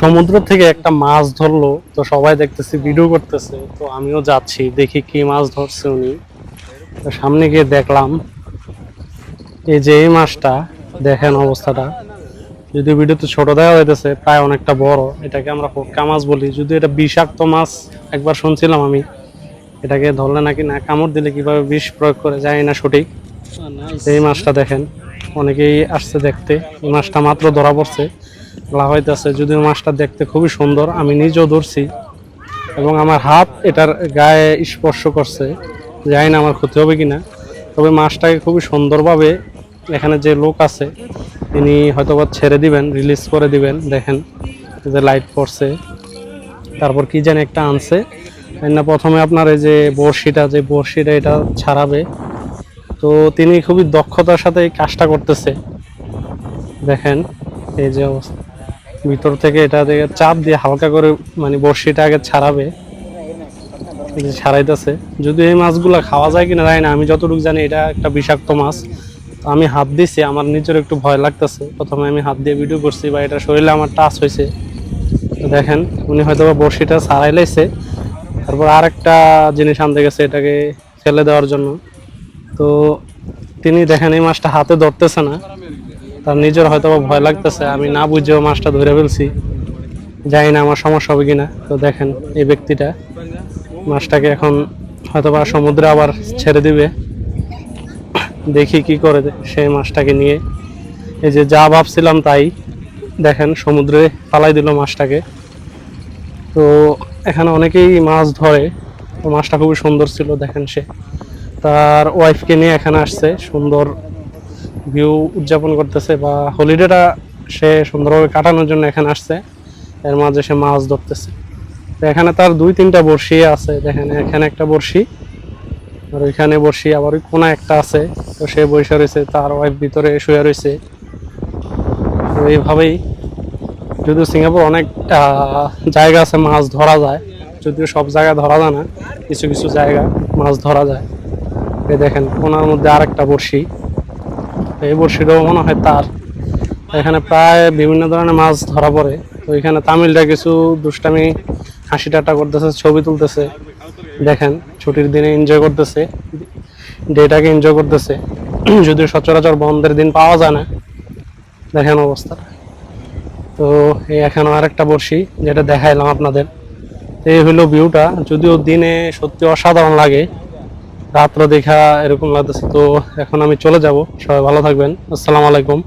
সমুদ্র থেকে একটা মাছ ধরলো, তো সবাই দেখতেছি, ভিডিও করতেছে, তো আমিও যাচ্ছি, দেখি কি মাছ ধরছে উনি। সামনে গিয়ে দেখলাম, এই যে এই মাছটা, দেখেন অবস্থাটা। যদি ভিডিওতে ছোট দেওয়া হইতেছে, প্রায় অনেকটা বড়। এটাকে আমরা হোক্কা মাছ বলি। যদি এটা বিষাক্ত মাছ, একবার শুনছিলাম আমি, এটাকে ধরলে নাকি না, কামড় দিলে কীভাবে বিষ প্রয়োগ করে যায় না সঠিক। এই মাছটা দেখেন, অনেকেই আসছে দেখতে, এই মাছটা মাত্র ধরা পড়ছে। বলা হইতেছে, যদিও মাছটা দেখতে খুবই সুন্দর, আমি নিজেও ধরছি। এবং আমার হাত এটার গায়ে স্পর্শ করছে, জানি না আমার ক্ষতি হবে কিনা। তবে মাছটাকে খুবই সুন্দরভাবে এখানে যে লোক আছে, তিনি হয়তোবা ছেড়ে দিবেন রিলিজ করে দিবেন, দেখেন যে লাইট পড়ছে। তারপর কি জানি একটা আনছে। না, প্রথমে আপনার এই যে বড়শিটা যে বড়শিটা এটা ছাড়াবে। তো তিনি খুবই দক্ষতার সাথে এই কাজটা করতেছে। দেখেন এই যে অবস্থা। ভিতর থেকে এটা থেকে চাপ দিয়ে হালকা করে মানে বড়শিটা আগে ছাড়াবে। ছাড়াইতেছে। যদি এই মাছগুলো খাওয়া যায় কিনা জানি না, আমি যতটুকু জানি এটা একটা বিষাক্ত মাছ। তো আমি হাত দিছি, আমার নিজের একটু ভয় লাগতেছে। প্রথমে আমি হাত দিয়ে ভিডিও করছি, বা এটা শরীরে আমার টাচ হয়েছে। দেখেন, উনি হয়তো বা বড়শিটা ছাড়াই লাইছে। তারপর আর একটা জিনিস আনতে গেছে এটাকে ফেলে দেওয়ার জন্য। তো তিনি দেখেন এই মাছটা হাতে ধরতেছে না। তার নিজের হয়তো ভয় লাগতেছে, আমি না বুঝেও মাছটা ধরে ফেলছি। জানি না আমার সমস্যা হবে কিনা, তো দেখেন এই ব্যক্তিটা মাছটাকে এখন হয়তো বা সমুদ্রে আবার ছেড়ে দিবে। দেখি কি করে সেই মাছটাকে নিয়ে, এই যে যা ভাবছিলাম তাই, দেখেন সমুদ্রে ফালাই দিল মাছটাকে। তো এখানে অনেকেই মাছ ধরে, তো মাছটা খুবই সুন্দর ছিল, দেখেন সে। তার ওয়াইফকে নিয়ে এখানে আসছে, সুন্দর ভিউ উদযাপন করতেছে বা হলিডেটা সে সুন্দরভাবে কাটানোর জন্য এখানে আসছে। এর মাঝে সে মাছ ধরতেছে। তো এখানে তার দুই তিনটা বড়শি আছে। দেখেন, এখানে একটা বড়শি, আর ওইখানে বড়শি, আবার ওই কোনা একটা আছে। তো সে বসে রয়েছে, তার ওয়াইফ ভিতরে শুয়ে রয়েছে। তো এইভাবেই, যদিও সিঙ্গাপুর অনেক জায়গা আছে মাছ ধরা যায়, যদিও সব জায়গায় ধরা যায় না, কিছু কিছু জায়গা মাছ ধরা যায়। এই দেখেন কোনার মধ্যে আর একটা বড়শি। এই বড়শিটাও মনে হয় তার। এখানে প্রায় বিভিন্ন ধরনের মাছ ধরা পড়ে। তো এখানে তামিলরা কিছু দুষ্টামি হাসি ঠাট্টা করতেছে, ছবি তুলতেছে। দেখেন, ছুটির দিনে এনজয় করতেছে ডেটাকে এনজয় করতেছে। যদিও সচরাচর বন্ধের দিন পাওয়া যায় না। দেখেন অবস্থা। তো এই এখানে আরেকটা বড়শি, যেটা দেখাইলাম আপনাদের। এই হলো ভিউটা। যদিও দিনে সত্যি অসাধারণ লাগে। রাত্র দেখা এরকম লাগতেছে তো এখন আমি চলে যাব। সবাই ভালো থাকবেন। আসসালামু আলাইকুম।